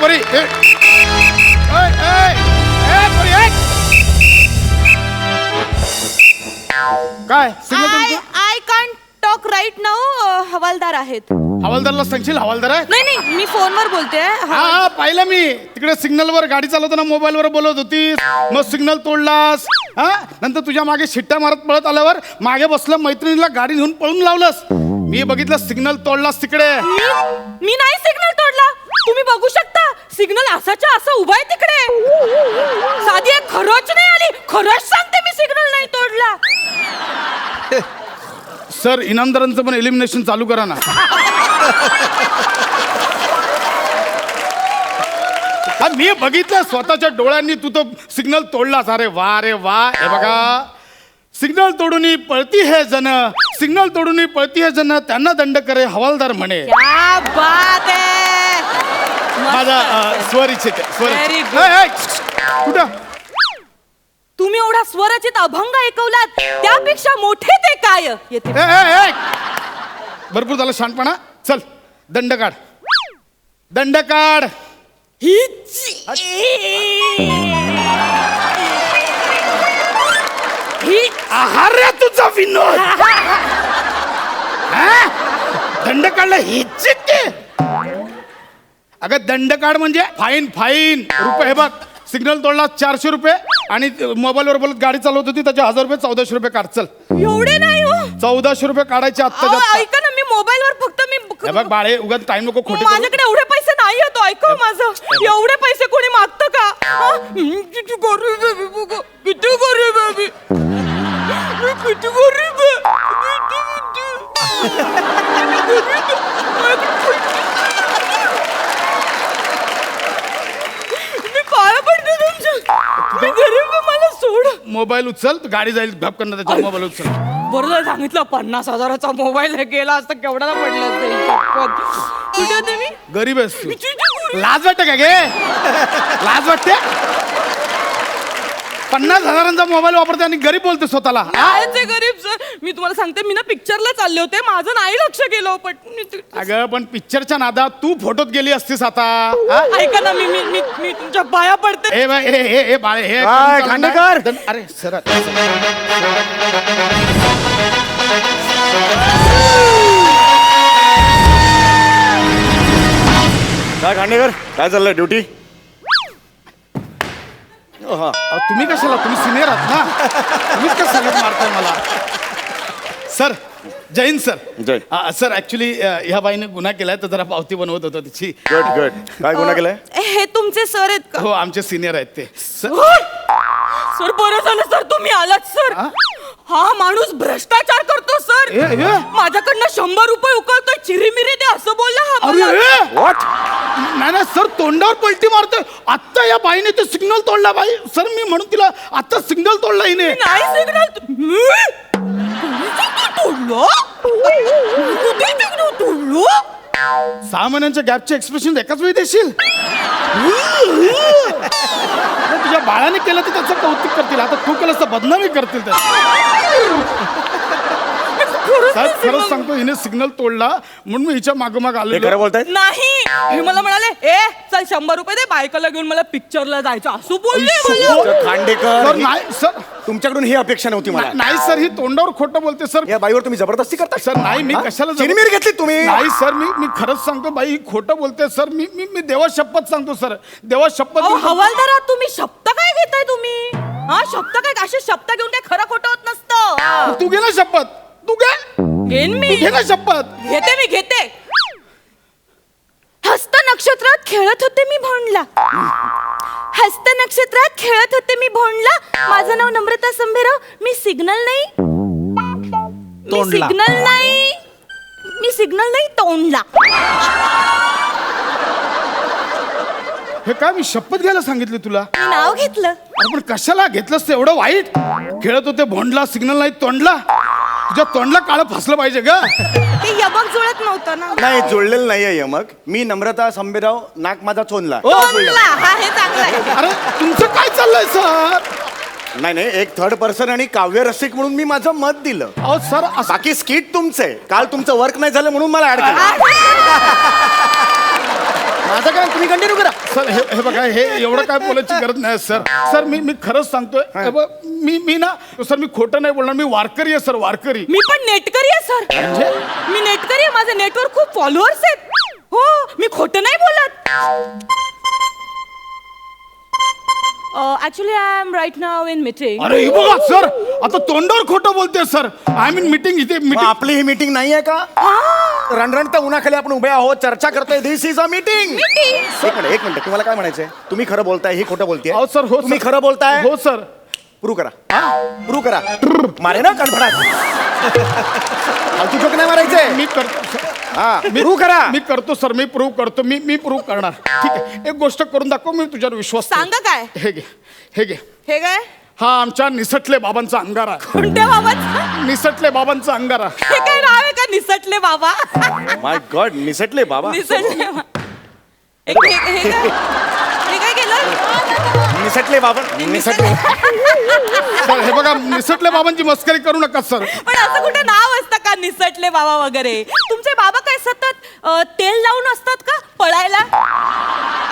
पोरी ए. ओय, ए, ए, पोरी, ए. काय? सिग्नल आय तुमचं? आय टॉक राईट नाऊ हवालदार आहेत. हवालदारला सांगशील? हवालदार आहे? नाही नाही मी फोनवर बोलते हा हा पाहिलं मी. तिकडे सिग्नलवर गाडी चालवताना मोबाईलवर बोलत होतीस. मग सिग्नल तोडलास. हा? नंतर तुझ्या मागे शिट्ट्या मारत पळत आल्यावर मागे बसलं मैत्रिणीला गाडी घेऊन पळून लावलंस. मी बघितलं सिग्नल तोडलास तिकडे. मी मी नाही सिग्नल तोडला. तुम्ही बघू शकता? सिग्नल असाच्या असं उभा आहे तिकडे. साधी एक खरंच नाही आली. खरंच सांगते मी सिग्नल नाही तोडला. सर इनामदारांचं पण एलिमिनेशन चालू करा ना. हा, मी बघितलं स्वतःच्या डोळ्यांनी तू तो सिग्नल तोडलास. अरे वा रे वा. हे बघा. सिग्नल तोडून पळती हे जन सिग्नल तोडून पळती हे जन त्यांना दंड करे हवालदार म्हणे. क्या बात आहे माझा. अ, स्वर इच्छित आहे, स्वर Very इच्छित. good. ए, ए, कुठं तुम्ही एवढा स्वरचित अभंग ऐकवलात त्यापेक्षा मोठे ते काय येते ए, ए, ए. भरपूर झालं शांतपणा चल दंड काढ दंड काढ ही आहार रे तुझा विनोद हा? दंड काढला हीच ते अगं दंड काढ म्हणजे फाईन फाईन रुपये हे बघ सिग्नल तोडला चारशे रुपये आणि मोबाईलवर बोलत गाडी चालवत होती त्याचे हजार रुपये चौदाशे रुपये काढ चल एवढे नाही हो चौदाशे रुपये काढायचे आत्ता अहो, जास्त ऐका ना मी मोबाईलवर फक्त मी हे बघ बाळे उगाच टाइम नको खोटे करू. माझ्याकडे एवढे पैसे नाही येतो ऐका माझं एवढे पैसे कोणी मागतं का हा? किती गरीब आहे मी बघा. किती गरीब आहे मी मी किती गरीब आहे किती, किती. मोबाईल उचल गाडी जाईल घप करणार त्याच्या मोबाईल उचल बरं झालं सांगितलं पन्नास हजाराचा मोबाईल गेला असता केवढा पडला. कुठे होते मी गरीब आहेस तू किती गरीब. लाज वाटते का गे लाज वाटते पन्नास हजारांचा मोबाईल वापरते आणि गरीब बोलते स्वतःला. काय ते गरीब सर मी तुम्हाला सांगते मी ना पिक्चरला चालले होते. माझं नाही लक्ष गेलं पण मी ते- अगं पण पिक्चरच्या नादात तू फोटोत गेली असतीस आता. हा? ऐका ना मी मी मी मी तुमच्या पाया पडते. ए बाय, ए ए ए बाळे हे काय, करून चालणार खांडेकर? दन- अरे सर काय खांडेकर काय चाललंय ड्युटी तुम्ही कशाला? तुम्ही सिनियर आहात ना? तुम्हीच कसं सांगत मारताय मला? Sir Jain sir. जय. आ, सर ऍक्च्युली ह्या बाईने गुन्हा केलाय तर जरा पावती बनवत होतो तिची. गुड गुड काय गुन्हा केलाय? हे तुमचे सर आहेत का? हो आमचे सिनियर आहेत ते. सर सर बरं झालं सर तुम्ही आलात सर. हा? हा माणूस भ्रष्टाचार करतो सर. ए, ए. माझ्याकडनं शंभर रुपये उकळतोय चिरीमिरी दे असं बोलला हा मला. व्हॉट नाही नाही सर तोंडावर पलटी मारतोय. आत्ता या बाईने ते सिग्नल तोडला बाई. सर मी म्हणून तिला आत्ता सिग्नल तोडला हिने. नाही सिग्नल तोडलो? कुठे सिग्नल तोडलो? सहा महिन्यांच्या गॅपचे एक्सप्रेशन एकाच वेळी देशील? तुझ्या बाळाने केलं तर त्याचं कौतुक करतील. आता तू केलं तर बदनामी करतील त्याचं. खरंच साहेब खरंच सांगतो हिने सिग्नल तोडला म्हणून मी हिच्या मागोमाग हे आलो खरं बोलताय? नाही हे मला म्हणाले ए चल शंभर रुपये दे बायकोला घेऊन मला पिक्चरला जायचं. असं बोलले मला. सर खांडेकर. नाही सर. तुमच्याकडून ही अपेक्षा नव्हती मला. नाही सर ही तोंडावर खोटं बोलते सर. या बाईवर तुम्ही जबरदस्ती करता? सर नाही मी हा? कशाला चिरमिर घेतली तुम्ही? नाही सर मी मी खरंच सांगतो बाई ही खोटं बोलते सर. मी मी मी देवा शपथ सांगतो सर. देवा शपथ अहो हवालदारा तुम्ही शब्द काय घेताय तुम्ही? हा शब्द काय? असे शब्द घेऊन काय खरं खोटं होत नसतं. तू घे ना शपथ? तू घे. घेईन मी. घे ना शपथ. घेते मी घेते. हस्त नक्षत्रात खेळत होते मी भोंडला. हस्त नक्षत्रात खेळत होते मी भोंडला. माझं नाव नम्रता संभेराव. मी सिग्नल नाही. मी तोंडला. सिग्नल नाही. मी सिग्नल नाही तोंडला. हे काय मी शपथ घ्यायला सांगितली तुला? मी नाव घेतलं. अरे पण कशाला घेतलंस ते? एवढं वाईट. खेळत होते भोंडला सिग्नल नाही तोंडला. तुझ्या तोंडला काळं फसलं पाहिजे ग. ते यमक जुळत नव्हतं ना. नाही जुळलेलं नाहीये मग मी नम्रता संभेराव नाक माझा चोनला. तोंडला हा हे चांगलं आहे. अरे तुमचं काय चाललंय सर? नाही नाही एक थर्ड पर्सन आणि काव्य रसिक म्हणून मी माझं मत दिलं. अहो सर असं बाकी स्किट तुमचं. आहे काल तुमचं वर्क नाही झालं म्हणून मला ऍड केलं. माझं काय? तुम्ही कंटिन्यू करा. सर हे हे बघा हे एवढं काय बोलायची गरज नाही सर. सर मी मी खरंच सांगतोय हे. बघ, मी मी ना सर मी खोटं नाही बोलणार मी वारकरी आहे सर वारकरी. मी पण नेटकरी आहे सर. म्हणजे? मी नेटकरी आहे माझे नेटवर खूप फॉलोअर्स आहेत. हो मी खोटं नाही बोलत. Actually I am right now in meeting अरे हे बघा सर आता तोंडावर खोटं बोलते सर. आय मीन मीटिंग इथे मग मीटिंग आपली ही मीटिंग नाही आहे का रणरणता उन्हाखाली आपण उभे आहोत. चर्चा करतोय. दिस इज अ मीटिंग एक मिनिट एक मिनिट. तुम्हाला काय म्हणायचंय? तुम्ही खरं बोलताय ही खोटं बोलतेय. अहो सर हो तुम्ही सर. खरं बोलताय? हो सर. प्रू करा. प्रू करा. मारे ना कणफडात फालतू जोक नाही मारायचे. मी करतो. हा प्रू करा. मी करतो सर. मी प्रूव्ह करतो. मी मी प्रूव्ह करणार. ठीक आहे. एक गोष्ट करून दाखव मी तुझ्यावर विश्वास ठेवतो. सांगा काय? हे घे हे घे. हे काय? हा आमच्या निसटले बाबांचा अंगारा. कोणत्या निसटले बाबांचा अंगारा. हे काय नाव आहे? का निसटले बाबा. माय गॉड निसटले बाबा. निसटले बा- एक- हे हे काय? हे काय केलं? निसटले बाबा. निसटले. सर हे बघा निसटले बाबांची मस्करी करू नका सर. पण असं कुठे नाव असतं का निसटले बाबा वगैरे? तुमचे बाबा काय सतत अ, तेल लावून असतात का पळायला?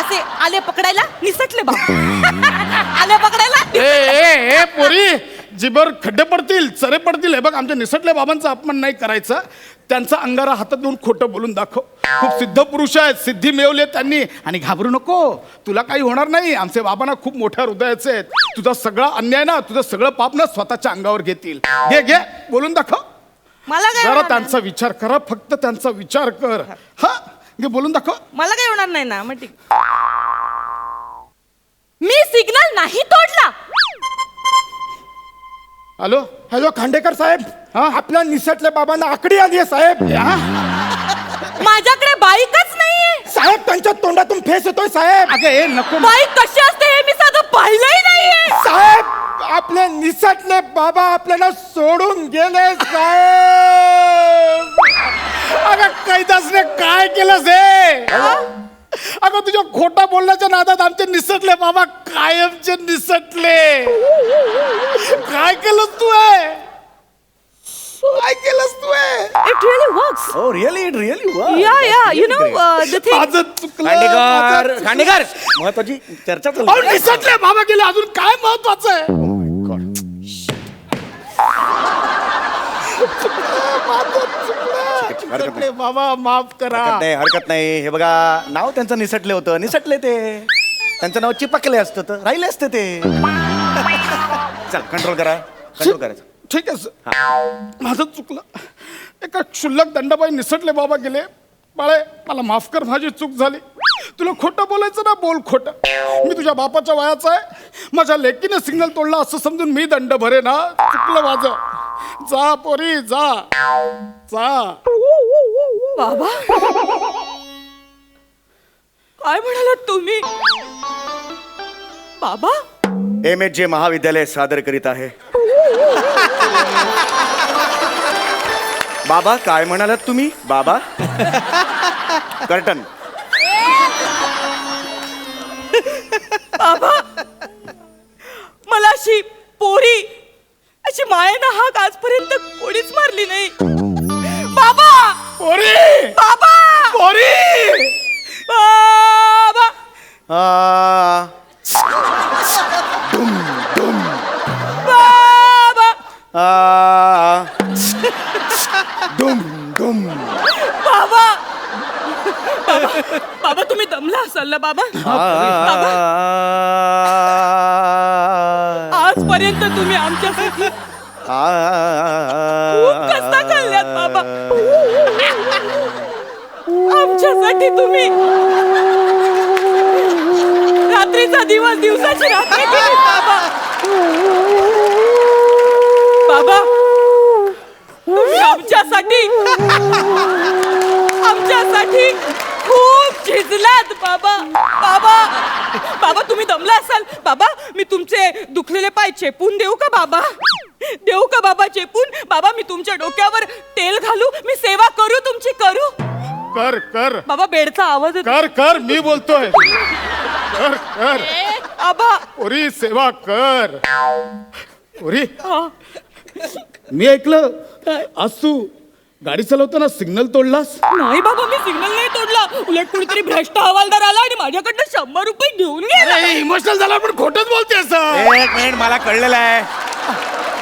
असे आले पकडायला निसटले बाबा. आले पकडायला ए ए ए पोरी जिबर खड्डे पडतील चरे पडतील. हे बघ आमच्या निसटल्या बाबांचा अपमान नाही करायचा. त्यांचा अंगारा हातात देऊन खोटं बोलून दाखव. खूप सिद्ध पुरुष आहेत सिद्धी मिळवली आहेत त्यांनी. आणि घाबरू नको तुला काही होणार नाही. आमचे बाबा ना खूप मोठ्या हृदयाचे आहेत. तुझा सगळा अन्याय ना तुझं सगळं पाप ना स्वतःच्या अंगावर घेतील. घे घे बोलून दाखव. मला काय जरा होणार त्यांचा विचार करा फक्त त्यांचा विचार कर. हा घे बोलून दाखव? मला काय होणार नाही ना मग ठीक. मी सिग्नल नाही तोडला. हॅलो? हॅलो खांडेकर साहेब? हा? आपल्या निसटल्या बाबांना आकडी आली आहे साहेब. हा? माझ्याकडे बाईकच नाहीये. साहेब त्यांच्या तोंडातून फेस येतोय साहेब. अगं ए नको बाईक कशी असते हे मी साधं पाहिलंही नाहीये. साहेब आपले निसटले बाबा आपल्याला सोडून गेले साहेब. अगं कैदासने काय केलंस हे? अगं तुझ्या खोटा बोलण्याच्या नादात आमचे निसटले. बाबा कायमचे निसटले. काय केलंस तू हे? काय केलंस तू हे? हो माझं चुकलं खांडेकर माझं खांडेकर. महत्वाची चर्चा अहो, चालू निसटले बाबा गेले. अजून काय महत्वाचं आहे? निसटले बाबा माफ करा. हरकत नाही हरकत नाही. हे बघा नाव त्यांचं निसटले होतं. निसटले ते. त्यांचं नाव चिपकले असतं तर राहिले असते ते. चल कंट्रोल करा. कंट्रोल करायचं. ठीक आहे सर माझं चुकलं. एका क्षुल्लक दंडाबाई निसटले बाबा गेले. बाळे मला माफ कर माझी चूक झाली. तुला खोटं बोलायचं ना बोल खोटं. मी तुझ्या बापाच्या वयाचा आहे. माझ्या लेकीने सिग्नल तोडला असं समजून मी दंड भरे ना चुकलं माझं. जा पोरी जा. जा. बाबा. काय म्हणालात तुम्ही? बाबा? एम एच जे महाविद्यालय सादर करीत आहे. बाबा काय म्हणालात तुम्ही? बाबा? कर्टन. बाबा मला अशी पोरी अशी मायेनं हाक आजपर्यंत कोणीच मारली नाही. बाबा! पोरी! बाबा! पोरी! बाबा! आ, बाबा! आ, दुम दुम बाबा! बाबा बाबा तुम्ही दमला असाल ना बाबा? बाबा! आजपर्यंत तुम्ही आमच्यासाठी खूप कष्ट खाल्ल्यात बाबा. होती तुम्ही. रात्रीचा दिवस दिवसाची रात्री केली बाबा. बाबा. तुम्ही आमच्यासाठी आमच्यासाठी खूप झिजलात बाबा. बाबा. बाबा तुम्ही दमला असाल? बाबा मी तुमचे दुखलेले पाय चेपून देऊ का बाबा? देऊ का बाबा चेपून? बाबा मी तुमच्या डोक्यावर तेल घालू मी सेवा करू तुमची करू? कर कर. बाबा बेडचा आवाज येतो कर कर मी बोलतोय. कर कर. आबा. पोरी सेवा कर. पोरी हा. मी ऐकलं आज तू गाडी चालवताना सिग्नल तोडलास? नाही बाबा मी सिग्नल नाही तोडला. उलट कुणीतरी भ्रष्ट हवालदार आला आणि माझ्याकडनं शंभर रुपये घेऊन गेला. इमोशनल झाला पण खोटच बोलते असं एक मिनिट मला कळलेलं आहे.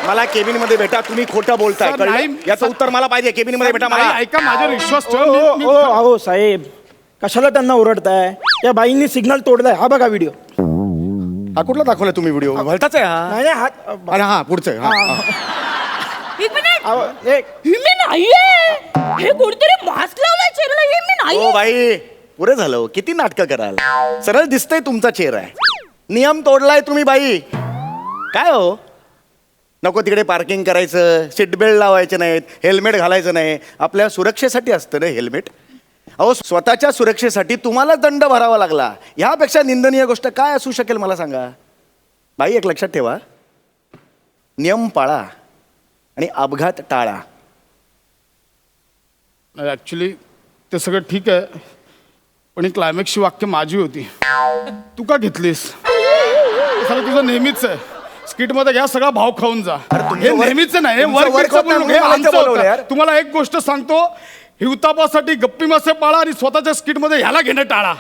मला केबिनमध्ये भेटा तुम्ही खोटं बोलताय सर, कळलं? नाही. याचं उत्तर मला पाहिजे केबिनमध्ये भेटा मला. नाही, ऐका माझ्यावर विश्वास ओ ठेव मी- ओ मी- अहो साहेब कशाला त्यांना ओरडताय? त्या बाईंनी सिग्नल तोडलाय. हा बघा व्हिडिओ. हा कुठला दाखवला तुम्ही व्हिडिओ? भलताच आहे हा? नाही नाही, हात अरे हा पुढचं आहे, हा, हा. एक मिनिट अहो, एक हे मी नाहीये. हे कोणतरी मास्क लावलाय चेहऱ्याला. हे मी ओ नाही बाई पुरे झालं हो. किती नाटकं कराल? सरळ दिसतंय तुमचा चेहरा आहे. नियम तोडलाय तुम्ही बाई. काय हो? नको तिकडे पार्किंग करायचं सीट बेल्ट लावायचे नाहीत हेल्मेट घालायचं नाही. आपल्या सुरक्षेसाठी असतं ना हेल्मेट अहो स्वतःच्या सुरक्षेसाठी तुम्हाला दंड भरावा लागला. ह्यापेक्षा निंदनीय गोष्ट काय असू शकेल मला सांगा? बाई एक लक्षात ठेवा. नियम पाळा आणि अपघात टाळा. ॲक्च्युली ते सगळं ठीक आहे पण ही क्लायमॅक्सची वाक्य माझी होती. तू का घेतलीस? हे सगळं तुझं नेहमीच आहे. स्किटमध्ये घ्या सगळा भाव खाऊन जा तुमचं हे नेहमीच नाही हे तुमचं work work बिटचं होत बोलू नाही नको, हे म्हणून मला आमचं इथं बोलवलं होतं. यार. तुम्हाला एक गोष्ट सांगतो हिवतापासाठी गप्पी मासे पाळा आणि स्वतःच्या स्किटमध्ये ह्याला घेणं टाळा